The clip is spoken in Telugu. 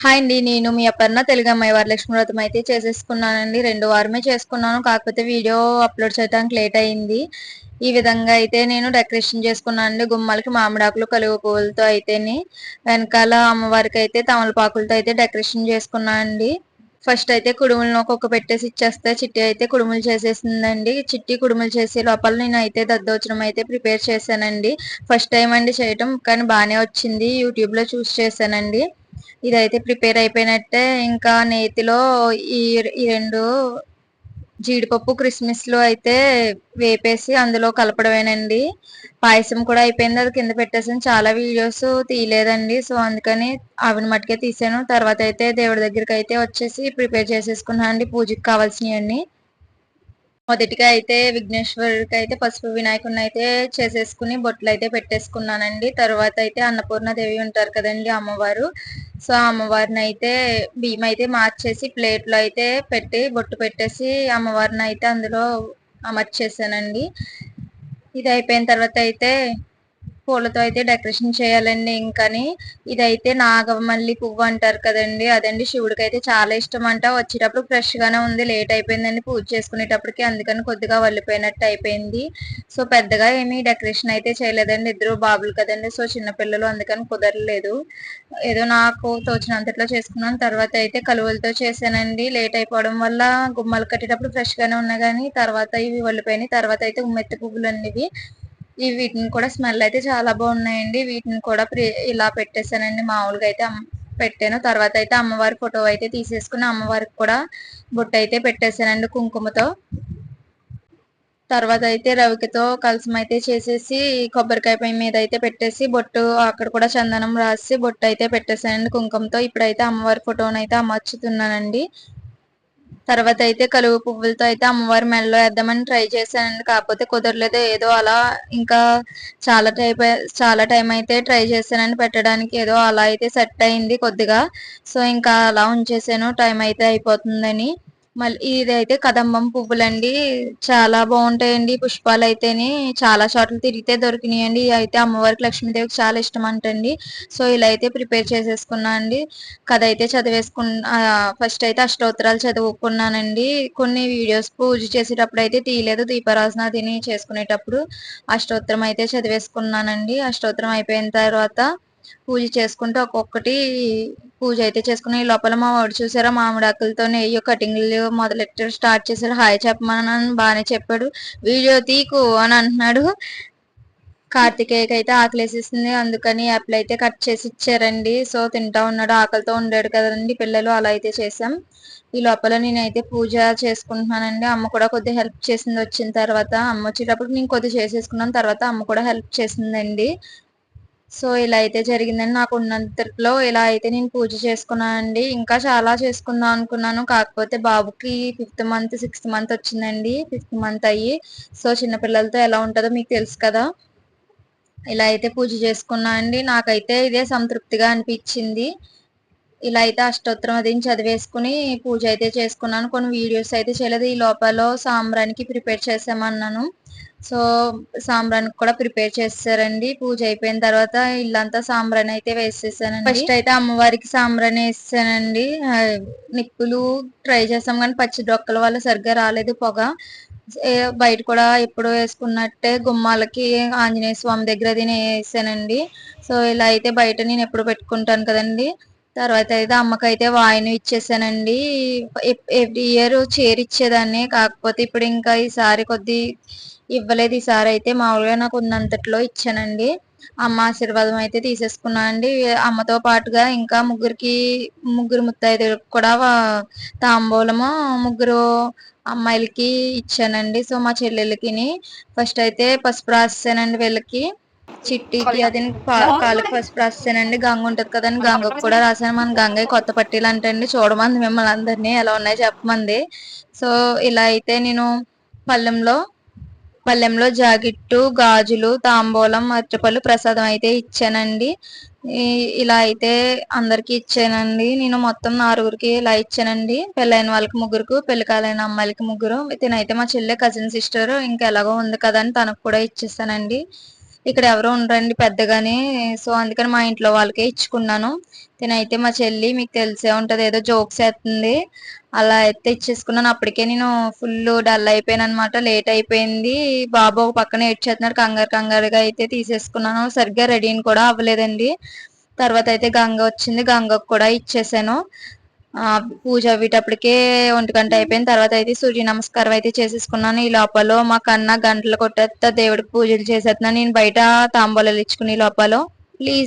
హాయ్ అండి నేను మీ అపర్ణ తెలుగు అమ్మాయి వరలక్ష్మి వ్రతం అయితే చేసేసుకున్నానండి. రెండు వారమే చేసుకున్నాను కాకపోతే వీడియో అప్లోడ్ చేయడానికి లేట్ అయింది. ఈ విధంగా అయితే నేను డెకరేషన్ చేసుకున్నాను అండి. గుమ్మలకి మామిడాకులు కలుగు పువ్వులతో అయితేని. వెనకాల అమ్మవారికి అయితే తమలపాకులతో అయితే డెకరేషన్ చేసుకున్నానండి ఫస్ట్ అయితే కుడుములను ఒక్కొక్క పెట్టేసి ఇచ్చేస్తే చిట్టి అయితే కుడుములు చేసేసిందండి. చిట్టి కుడుములు చేసే లోపల నేను అయితే దద్దోచనం అయితే ప్రిపేర్ చేశానండి. ఫస్ట్ టైం అండి చేయటం కానీ బాగానే వచ్చింది. యూట్యూబ్లో చూసి చేశానండి. ఇదైతే ప్రిపేర్ అయిపోయినట్టే. ఇంకా నేతిలో ఈ ఈ రెండు జీడిపప్పు క్రిస్మస్లో అయితే వేపేసి అందులో కలపడమేనండి. పాయసం కూడా అయిపోయింది. అది కింద పెట్టేసాను చాలా వీడియోస్ తీయలేదండి. సో అందుకని అవిని మట్టుకే తీసాను. తర్వాత అయితే దేవుడి దగ్గరికి అయితే వచ్చేసి ప్రిపేర్ చేసేసుకున్నాను అండి పూజకి కావాల్సినవన్నీ మొదటిగా అయితే విఘ్నేశ్వరుడికి అయితే పసుపు వినాయకుడిని అయితే చేసేసుకుని బొట్లు అయితే పెట్టేసుకున్నానండి. తర్వాత అయితే అన్నపూర్ణ దేవి ఉంటారు కదండి అమ్మవారు. సో అమ్మవారిని అయితే బియ్యం అయితే మార్చేసి ప్లేట్లో అయితే పెట్టి బొట్టు పెట్టేసి అమ్మవారిని అయితే అందులో అమర్చేసానండి ఇది అయిపోయిన తర్వాత అయితే పూలతో అయితే డెకరేషన్ చేయాలండి ఇంకాని. ఇదైతే నాగమల్లి పువ్వు అంటారు కదండి అదండి శివుడికి అయితే చాలా ఇష్టం అంట వచ్చేటప్పుడు ఫ్రెష్ గానే ఉంది లేట్ అయిపోయిందండి పూజ చేసుకునేటప్పటికి అందుకని కొద్దిగా వల్లిపోయినట్టు అయిపోయింది. సో పెద్దగా ఏమీ డెకరేషన్ అయితే చేయలేదండి ఇద్దరు బాబులు కదండి సో చిన్నపిల్లలు అందుకని కుదరలేదు. ఏదో నాకు తోచినంతట్లో చేసుకున్నాను తర్వాత అయితే కలువలతో చేశానండి. లేట్ అయిపోవడం వల్ల గుమ్మలు కట్టేటప్పుడు ఫ్రెష్ గానే ఉన్నాయి కానీ తర్వాత ఇవి వల్లిపోయినాయి తర్వాత అయితే ఉమ్మెత్తి పువ్వులు అనేవి ఈ వీటిని కూడా స్మెల్ అయితే చాలా బాగున్నాయండి. వీటిని కూడా ఇలా పెట్టేశానండి. మామూలుగా అయితే పెట్టాను. తర్వాత అయితే అమ్మవారి ఫోటో అయితే తీసేసుకుని అమ్మవారికి కూడా బొట్ట అయితే పెట్టేశానండి కుంకుమతో. తర్వాత అయితే రవికతో కలసం అయితే చేసేసి కొబ్బరికాయ పై మీద అయితే పెట్టేసి బొట్టు అక్కడ కూడా చందనం రాసి బొట్టు అయితే పెట్టేశానండి కుంకుమతో. ఇప్పుడైతే అమ్మవారి ఫోటోని అయితే అమర్చుతున్నానండి. తర్వాత అయితే కలువ పువ్వులతో అయితే అమ్మవారి మెడలో వేద్దామని ట్రై చేశానండి. కాకపోతే కుదరలేదు. ఏదో అలా ఇంకా చాలా టైప్ చాలా టైం అయితే ట్రై చేశానండి పెట్టడానికి. ఏదో అలా అయితే సెట్ అయింది కొద్దిగా. సో ఇంకా అలా ఉంచేసాను. టైం అయితే అయిపోతుందని. మళ్ళీ ఇదైతే కదంబం పువ్వులండి. చాలా బాగుంటాయండి పుష్పాలు అయితేని. చాలా చోట్ల తిరిగితే దొరికినాయండి. అయితే అమ్మవారికి లక్ష్మీదేవికి చాలా ఇష్టం అంటండి. సో ఇలా అయితే ప్రిపేర్ చేసేసుకున్నా అండి. కథ అయితే చదివేసుకున్న ఫస్ట్ అయితే అష్టోత్తరాలు చదువుకున్నానండి. కొన్ని వీడియోస్ పూజ చేసేటప్పుడు అయితే తీయలేదు. దీపారాధన తిని చేసుకునేటప్పుడు అష్టోత్తరం అయితే చదివేసుకున్నానండి. అష్టోత్తరం అయిపోయిన తర్వాత పూజ చేసుకుంటూ ఒక్కొక్కటి పూజ అయితే చేసుకుని లోపల మా వాడు చూసారా మామిడాకులతో నెయ్యి కటింగ్లు మొదలెట్టారు. స్టార్ట్ చేశారు హాయ్ చెప్పమని బాగానే చెప్పాడు. వీడియో తీకు అని అంటున్నాడు. కార్తికేయకి అయితే ఆకలేసేసింది. అందుకని యాప్లు అయితే కట్ చేసి ఇచ్చారండి. సో తింటా ఉన్నాడు. ఆకలితో ఉండాడు కదండి. పిల్లలు అలా అయితే చేసాం ఈ లోపల నేనైతే పూజ చేసుకుంటున్నానండి. అమ్మ కూడా కొద్దిగా హెల్ప్ చేసింది. వచ్చిన తర్వాత అమ్మ వచ్చేటప్పుడు నేను కొద్దిగా చేసేసుకున్నాను. తర్వాత అమ్మ కూడా హెల్ప్ చేసిందండి. సో ఇలా అయితే జరిగిందని నాకు ఉన్నంతలో ఇలా అయితే నేను పూజ చేసుకున్నానండి. ఇంకా చాలా చేసుకుందాం అనుకున్నాను. కాకపోతే బాబుకి ఫిఫ్త్ మంత్ సిక్స్త్ మంత్ వచ్చిందండి. ఫిఫ్త్ మంత్ అయ్యి. సో చిన్నపిల్లలతో ఎలా ఉంటుందో మీకు తెలుసు కదా. ఇలా అయితే పూజ చేసుకున్నా అండి. నాకైతే ఇదే సంతృప్తిగా అనిపించింది. ఇలా అయితే అష్టోత్తరం అది చదివేసుకుని పూజ అయితే చేసుకున్నాను. కొన్ని వీడియోస్ అయితే చేయలేదు. ఈ లోపల సాంబ్రానికి ప్రిపేర్ చేసామన్నాను. సో సాంబ్రానికి కూడా ప్రిపేర్ చేస్తారండి. పూజ అయిపోయిన తర్వాత ఇల్లంతా సాంబ్రాన్ అయితే వేసేసానండి. ఫస్ట్ అయితే అమ్మవారికి సాంబ్రాన్ వేసానండి నిప్పులు ట్రై చేసాం కానీ పచ్చి డొక్కల వల్ల సరిగ్గా రాలేదు పొగ. బయట కూడా ఎప్పుడు వేసుకున్నట్టే గుమ్మాలకి ఆంజనేయ స్వామి దగ్గర అది వేసానండి సో ఇలా అయితే బయట నేను ఎప్పుడు పెట్టుకుంటాను కదండి. తర్వాత అయితే అమ్మకైతే వాయిని ఇచ్చేసానండి. ఎవ్రీ ఇయర్ చేరిచ్చేదాన్ని కాకపోతే ఇప్పుడు ఇంకా ఈసారి కొద్ది ఇవ్వలేదు. ఈసారి అయితే మామూలుగా నాకు ఉన్నంతట్లో ఇచ్చానండి. అమ్మ ఆశీర్వాదం అయితే తీసేసుకున్నానండి అమ్మతో పాటుగా ఇంకా ముగ్గురికి ముగ్గురు ముత్తైదులకు కూడా తాంబూలము ముగ్గురు అమ్మాయిలకి ఇచ్చానండి. సో మా చెల్లెళ్ళకి ఫస్ట్ అయితే పసుపు రాసానండి వీళ్ళకి. చిట్టికి అది కాళ్ళకి పసుపు రాసానండి గంగ ఉంటది కదండి. గంగకు కూడా రాసాను. మన గంగ కొత్త పట్టీలు అంటే చూడమంది మిమ్మల్ని అందరినీ. ఎలా ఉన్నాయో చెప్పమంది. సో ఇలా అయితే నేను పళ్ళెంలో పళ్ళెంలో జాకెట్టు గాజులు తాంబూలం అరటిపళ్ళు ప్రసాదం అయితే ఇచ్చానండి. ఇలా అయితే అందరికి ఇచ్చానండి. నేను మొత్తం ఆరుగురికి ఇలా ఇచ్చానండి. పెళ్ళైన వాళ్ళకి ముగ్గురుకు పెళ్ళి కాలైన అమ్మాయిలకి ముగ్గురు. తినైతే మా చెల్లె కజిన్ సిస్టర్ ఇంకా ఎలాగో ఉంది కదా అని తనకు కూడా ఇచ్చేసానండి ఇక్కడ ఎవరు ఉండరండి పెద్దగానే. సో అందుకని మా ఇంట్లో వాళ్ళకే ఇచ్చుకున్నాను. తినైతే మా చెల్లి మీకు తెలిసే ఉంటది ఏదో జోక్స్ వేస్తుంది అలా అయితే ఇచ్చేసుకున్నాను. అప్పటికే నేను ఫుల్ డల్ అయిపోయాను అనమాట లేట్ అయిపోయింది. బాబు ఒక పక్కన ఏడ్చేస్తున్నాడు కంగారు కంగారుగా అయితే తీసేసుకున్నాను. సరిగ్గా రెడీని కూడా అవ్వలేదండి. తర్వాత అయితే గంగ వచ్చింది. గంగకు కూడా ఇచ్చేసాను. ఆ పూజ అవ్వేటప్పటికే ఒంటి గంట అయిపోయిన తర్వాత అయితే సూర్య నమస్కారం అయితే చేసేసుకున్నాను. ఈ లోపల మా కన్నా గంటలు కొట్టేస్తా దేవుడికి పూజలు చేసేస్తున్నాను నేను బయట తాంబూలాలు ఇచ్చుకుని లోపల. ప్లీజ్.